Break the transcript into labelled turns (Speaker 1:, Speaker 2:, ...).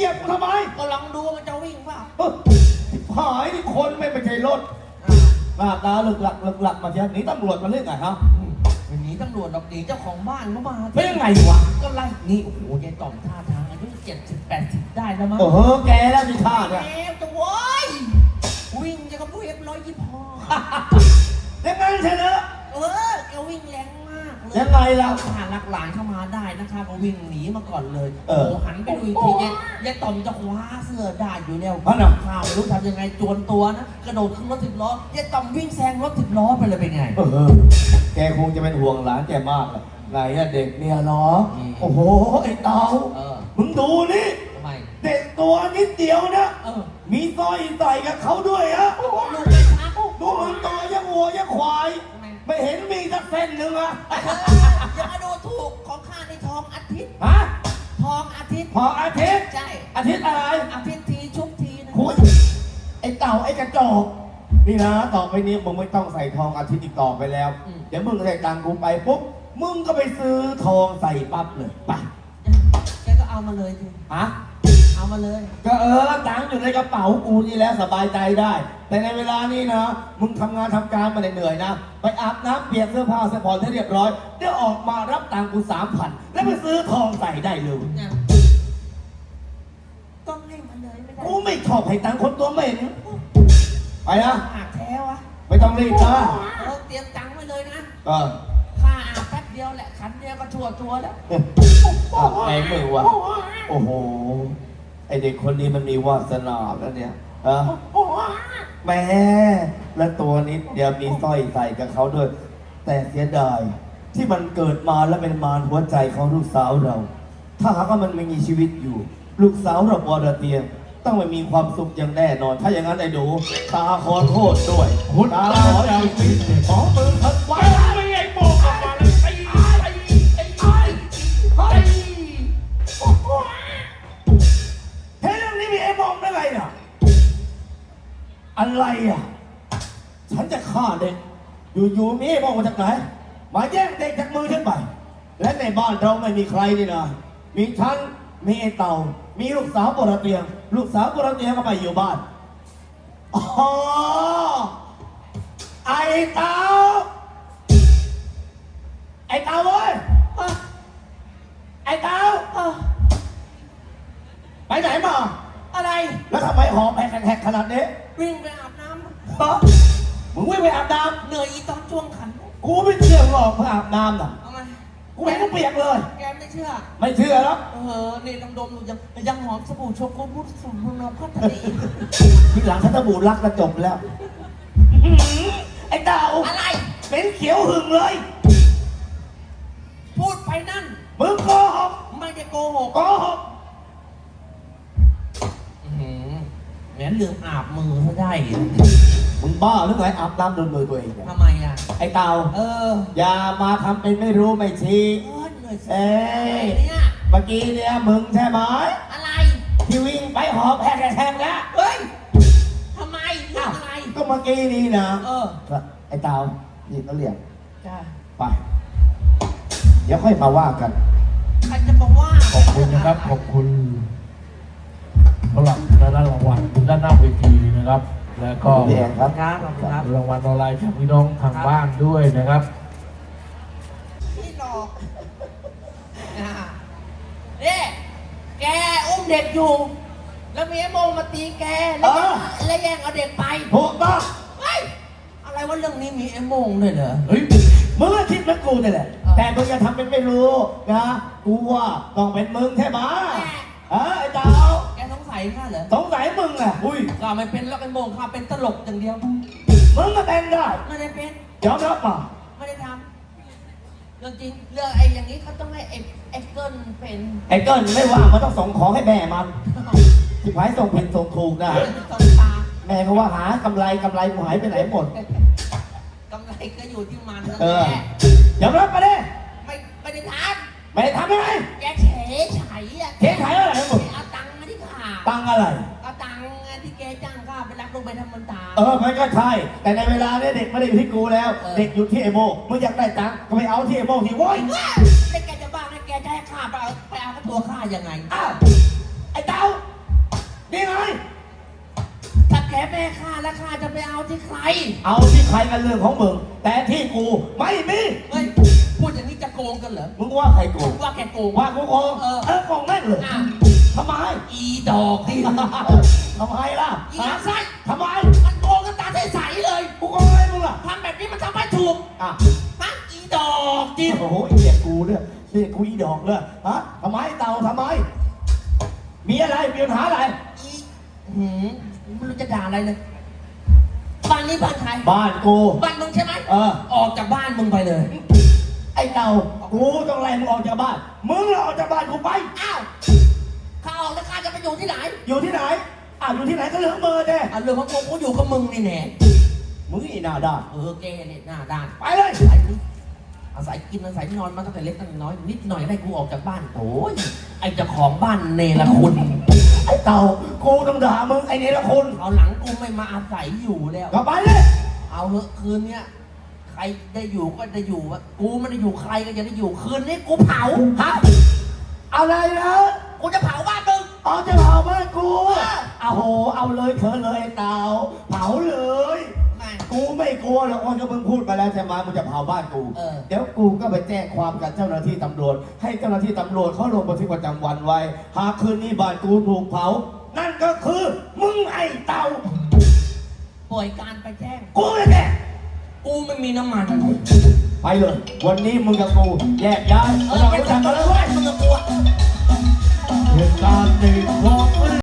Speaker 1: เหยียบกูทำไม
Speaker 2: ก็ลองดูว่ามันจะวิ่งเปล่า
Speaker 1: เอ้อหายนี่คนไม่เป็นใช่รถหน้าตาหลึกหลักหลึกหลักมาเชียวหนีตำรวจมาเรื่องไงฮะ
Speaker 2: วันนี้ตำรวจดอกดีเจ้าของบ้านเขามา
Speaker 1: เป็นยังไงวะ
Speaker 2: ก็ไล่นี่โอ้โหยายต่อมท่าทางอายุเจ็ดสิบแปดสิบได้แล้วมั้ง
Speaker 1: โอ้โหแกแล้วที่ท่าเนี่ย
Speaker 2: แม่จะโว้ยวิ่งจะกับเวฟร้อยยี่ห้อ
Speaker 1: ยังไงใช่เนอะ
Speaker 2: เออแกวิ่งแรงมากเล ย
Speaker 1: ยังไงล่ะ
Speaker 2: ทหารรักหลานเข้ามาได้นะคะก็วิ่งหนีมาก่อนเลย
Speaker 1: เออ
Speaker 2: โอ้หันไปดูอีกทีเนี่ยยายต่อมจะคว้าเสื้อได้อยู่แล้ว
Speaker 1: อันน่ะ
Speaker 2: ข้าวไม่รู้ทำยังไงจวนตัวนะ กระโดดขึ้นรถสิบล้อยายต่อมวิ่งแซงรถสิบล้อไปเลยเป็นไง
Speaker 1: เออ แกคงจะเป็นห่วงหลานแกมากเลยไงอะเด็กเนี่ยเนาะ
Speaker 2: อืม
Speaker 1: โอ้โห ไอ้เตา
Speaker 2: เออ
Speaker 1: มึงดูนี่
Speaker 2: ทำไม
Speaker 1: เด็กตัวนิดเดียวนะ
Speaker 2: เออ
Speaker 1: มีสร้อยใส่กับเขาด้วยอะ
Speaker 2: ลูกไม่ชัก
Speaker 1: ดูมึงตัวยังวัวยังควาย เส้นหนึ่งอะ
Speaker 2: อย่ามาดูถูกของข้าในทองอาทิตย์
Speaker 1: ฮะ
Speaker 2: ทองอาทิตย์
Speaker 1: พออาทิตย์
Speaker 2: ใช่
Speaker 1: อาทิตย์อะไร
Speaker 2: อาทิตย์ทีชุบทีนะ
Speaker 1: คุยไอ้เต่าไอ้กระจอกนี่นะต่อไปนี้มึงไม่ต้องใส่ทองอาทิตย์อีกต่อไปแล้ว เดี๋ยวมึงใส่ตังค์กูไปปุ๊บ มึงก็ไปซื้อทองใส่ปั๊บเลยไป
Speaker 2: แกก็เอามาเลยที
Speaker 1: ฮะ
Speaker 2: เอามาเลย
Speaker 1: ก็เออตังค์อยู่ในกระเป๋ากูนี่แหล้วสบายใจได้ แต่ในเวลานี้นะ มึงทำงานทำการมาเหนื่อยๆนะ ไปอาบน้ำเปลี่ยนเสื้อผ้าเสื้อผ่อนให้เรียบร้อยเดี๋ยวออกมารับตังค์กูสามพันแล้วไปซื้อทองใส่ได้เลย
Speaker 2: เนี่ยต้องให้มาเลยไม่ได้
Speaker 1: กูไม่ชอบให้ตังค์คนตัวเหม็นไปนะ
Speaker 2: หากแท้วะ
Speaker 1: ไม่ต้องรีบนะ
Speaker 2: เออเตรียมตังค์ไว้เลยนะ
Speaker 1: เออ
Speaker 2: ค่าอาบแป๊บเดียวแหละขันเดียวก็ทั่วตัวแล้ว
Speaker 1: อาบไงมือวะโอ้โห ไอเด็กคนนี้มันมีวาสนาแล้วเนี่ยเออแหม่และตัวนี้เดี๋ยวมีสร้อยใส่กับเขาด้วย แต่เสียดาย ที่มันเกิดมาแล้วเป็นมารหัวใจของลูกสาวเรา ถ้าหากว่ามันไม่มีชีวิตอยู่ ลูกสาวเราวอร์เตียต้องไม่มีความสุขอย่างแน่นอน ถ้าอย่างนั้นไอ้ดูตาขอโทษด้วย
Speaker 3: คุณ
Speaker 1: ตา
Speaker 3: ตา
Speaker 1: ขอ
Speaker 3: จะ
Speaker 1: ชีวิตของมือทัดไว้
Speaker 3: อะ
Speaker 1: ไรอะ ฉันจะฆ่าเด็ก อยู่ๆมีไอ้มองมาจากไหน มาแย่งเด็กจากมือฉันไป และในบ้านเราไม่มีใครนี่นะมีฉัน มีไอ้เต่า มีลูกสาวปรเตียง ลูกสาวปรเตียงก็ไปอยู่บ้าน อ๋อ ไอ้เต่า ไอ้เต่าเว้ย ไอ้เต่า ไปไหนมา แล้วทำไมหอบแหกๆขนาดนี้
Speaker 2: วิ่งไปอาบน้
Speaker 1: ฮะมึงวิ่งไปอาบน้ำ
Speaker 2: เหนื่อยอีตอนช่วงขันำ
Speaker 1: กูไม่เชื่อหรอกมึงอาบน้ำน่ะ
Speaker 2: เอาไง
Speaker 1: กูเห็นกูเปียกเลย
Speaker 2: แกไม่เชื่อ
Speaker 1: ไม่เชื่อแล้ว
Speaker 2: เออนี่ต้องดมดูยังยังหอมสบู่โชกุนพุทธสมนนพัฒนี
Speaker 1: ทีหลังเขาจะบูดรักกระจบแล้วอื้อหือไอ้ดาว
Speaker 2: อะไร
Speaker 1: เป็นเขียวหึงเลย
Speaker 2: พูดไปนั่น
Speaker 1: มึงโกหก
Speaker 2: ไม่ได้โกหก
Speaker 1: โกหก
Speaker 2: อื้อหือแหม ลืมอาบมือซะได้อีก
Speaker 1: มึงบ้าหรือไงอาบน้ำโดนมือตัวเองเนี่ย
Speaker 2: ทำไมอะ
Speaker 1: ไอ้เต่า
Speaker 2: เออ
Speaker 1: อย่ามาทำเป็นไม่รู้ไม่ชี้
Speaker 2: เออเหนื่อยสิ
Speaker 1: เอ้ย
Speaker 2: เนี่ย
Speaker 1: เมื่อกี้เนี่ยมึงใช่ไหม
Speaker 2: อะไร
Speaker 1: ที่วิ่งไปหอบแหกๆแล้ว
Speaker 2: เฮ้ยทำไมเรื่องอะไร
Speaker 1: ก็เมื่อกี้นี่นะ
Speaker 2: เออ
Speaker 1: ไอ้เต่านี่ก็เรียก
Speaker 2: จ้า
Speaker 1: ไป เดี๋ยวค่อยมาว่ากัน
Speaker 2: ใครจะบอกว่า
Speaker 3: ขอบคุณนะครับ ขอบคุณสำหรับ ด้านรางวัลด้านหน้าเวทีนะครับ แล้วก็
Speaker 1: พี่แอนครับ
Speaker 2: ครับขอบคุณครับ
Speaker 3: รางวัลออนไลน์จากพี่น้องทางบ้านด้วยนะครับ
Speaker 2: พี่หลอกนะเนี่ยแกอุ้มเด็กอยู่ แล้วมีไอ้โมงมาตีแกแล้ว
Speaker 1: เออ
Speaker 2: แล้วแย่งเอาเด็กไป
Speaker 1: ถูกต้อง
Speaker 2: เฮ้ยอะไรว่าเรื่องนี้มีไอ้โมงด้วยเหรอ
Speaker 3: เฮ้ย
Speaker 1: มึงก็คิดเหมือนกูนี่แหละ
Speaker 2: เออ
Speaker 1: แต่มึงจะทำเป็นไม่รู้นะ กูว่าต้องเป็นมึงใช่ไหมเออ
Speaker 2: ยข้าเหรอ
Speaker 1: สงสัยมึงอะ
Speaker 3: อุ้ย
Speaker 2: ข้าไม่เป็นแล้วไอ้โมงข้าเป็นตลกอย่างเดียว
Speaker 1: มึงก็เป็นได้
Speaker 2: ไม่ได้เป็น
Speaker 1: ยอมรับมา
Speaker 2: ไม่ได้ทำเรื่องจริงเรื่องไอ้อย่างนี้เขาต้องให้ไอ้ไอ้เกิลเป็น
Speaker 1: ไอ้เกิ้ลไม่ว่ามันต้องส่งของให้แม่มันที่หายส่งผิดส่งถูกนะ
Speaker 2: ตองตา
Speaker 1: แม่ก็ว่าหากำไรกำไรกูหายไปไหนหมด
Speaker 2: กำไรก็อยู่ที่มันนั่น
Speaker 1: เออ
Speaker 2: แหละ
Speaker 1: ยอมรับมาดิ
Speaker 2: ไม่ ตัง
Speaker 1: อะไร
Speaker 2: ก็ตังที่แกจ้างข้าไปรับลูกไปทำมันตา
Speaker 1: เออมันก็ใช่ แต่ในเวลาเนี้ยเด็กไม่ได้อยู่ที่กูแล้ว
Speaker 2: เออ
Speaker 1: เด็กอยู่ที่เอโมมึงอยากได้ตังก็ไปเอาที่เอโมทีโว้ย
Speaker 2: แล้วแกจะบ้าแล้วแกจะให้ข้าไปเอาไปเอากับตัวข้ายังไง
Speaker 1: อ้าวไอ้เต้านี่ไง
Speaker 2: ถ้าแกแม่ใข้าแล้วข้าจะไปเอาที่ใคร
Speaker 1: เอาที่ใครกันเรื่องของมึงแต่ที่กูไม่มี
Speaker 2: เฮ้พูดอย่างนี้จะโกงกันเหรอ
Speaker 1: มึงว่าใครโกง
Speaker 2: ว่าแกโกง
Speaker 1: ว่ากูโกง
Speaker 2: เออ
Speaker 1: โกงแม่งเลย ทำไม
Speaker 2: อีดอกที่
Speaker 1: ทำไมล่ะ
Speaker 2: อี
Speaker 1: ฮะ
Speaker 2: อาไส้
Speaker 1: ทำไม
Speaker 2: มันโกงกันตาใสๆเลย
Speaker 1: กูโกงอะไรมึงล่ะ
Speaker 2: ทำแบบนี้มันทำไม่ถูก
Speaker 1: อะ
Speaker 2: ฮะอีดอกจิ
Speaker 1: โอ้โหเรียกกูเนี่ยเรียกกูอีดอกเลยฮะทำไมเต่าทำไม มีอะไรมีปัญหาอะไร
Speaker 2: อีหืมไม่รู้จะด่าอะไรเลย บ้านนี้บ้านใคร
Speaker 1: บ้านกู
Speaker 2: บ้านมึงใช่ไหม
Speaker 1: เออ
Speaker 2: ออกจากบ้านมึงไปเลย
Speaker 1: ไอ้เต่ากูต้องไล่มึงออกจากบ้าน มึงออกจากบ้านกูไป อยู่ที่ไหนอะอยู่ที่ไหนก็เรื่องของมึงเด้
Speaker 2: อะเรื่องของกูกูอยู่กับมึงนี่แน่
Speaker 1: มึงอีหน้าด้าน
Speaker 2: เออแกเนี่ยหน้าด้าน
Speaker 1: ไปเลย
Speaker 2: ไอ้นี่อาศัยกินอาศัยนอนมาตั้งแต่เล็กตั้งแต่น้อย นิดหน่อยได้กูออกจากบ้านโอ้ยไอ้เจ้าของบ้านเนรคุณ
Speaker 1: ไอ้เต่ากูต้องด่ามึงไอ้นี่ละคุณ
Speaker 2: เอาหลังกูไม่มาอาศัยอยู่แล้ว
Speaker 1: กลับไปเลย
Speaker 2: เอาเถอะคืนเนี้ยใครได้อยู่ก็ได้อยู่วะกูไม่ได้อยู่ใครก็จะได้อยู่คืนนี้กูเผา
Speaker 1: ฮะอะไรนะ
Speaker 2: กูจะเผาบ้านมึง
Speaker 1: เอาจะเผาบ้าน กู
Speaker 2: เออ
Speaker 1: เอาโห เอาเลยเธอเลยไอ้เต่าเผาเลย
Speaker 2: แม่ง
Speaker 1: กูไม่กลัวหรอกว่าก็มึงพูดไปแล้วใช่ไหมมึงจะเผาบ้านกู
Speaker 2: เออ
Speaker 1: เดี๋ยวกูก็ไปแจ้งความกับเจ้าหน้าที่ตำรวจ ให้เจ้าหน้าที่ตำรวจเขาลงบันทึกประจำวันไว้ หากคืนนี้บ้านกูถูกเผา นั่นก็คือมึงไอ้เต่า
Speaker 2: ปล่อยการไปแจ้ง
Speaker 1: กูแน่
Speaker 2: กูไม่มีน้ำมัน
Speaker 1: ไปเลย วันนี้มึงกับกูแยกย้าย
Speaker 2: เอ
Speaker 1: เรา
Speaker 2: อ
Speaker 1: ไม่
Speaker 2: ไป
Speaker 1: รู้จั
Speaker 2: จั
Speaker 1: ก
Speaker 2: บ
Speaker 1: กัน
Speaker 2: เล
Speaker 1: เลยย
Speaker 2: เว้
Speaker 1: เว้
Speaker 2: ย
Speaker 1: ย
Speaker 2: มึงกับกูอะ
Speaker 3: เหตุการณ์ในคลอง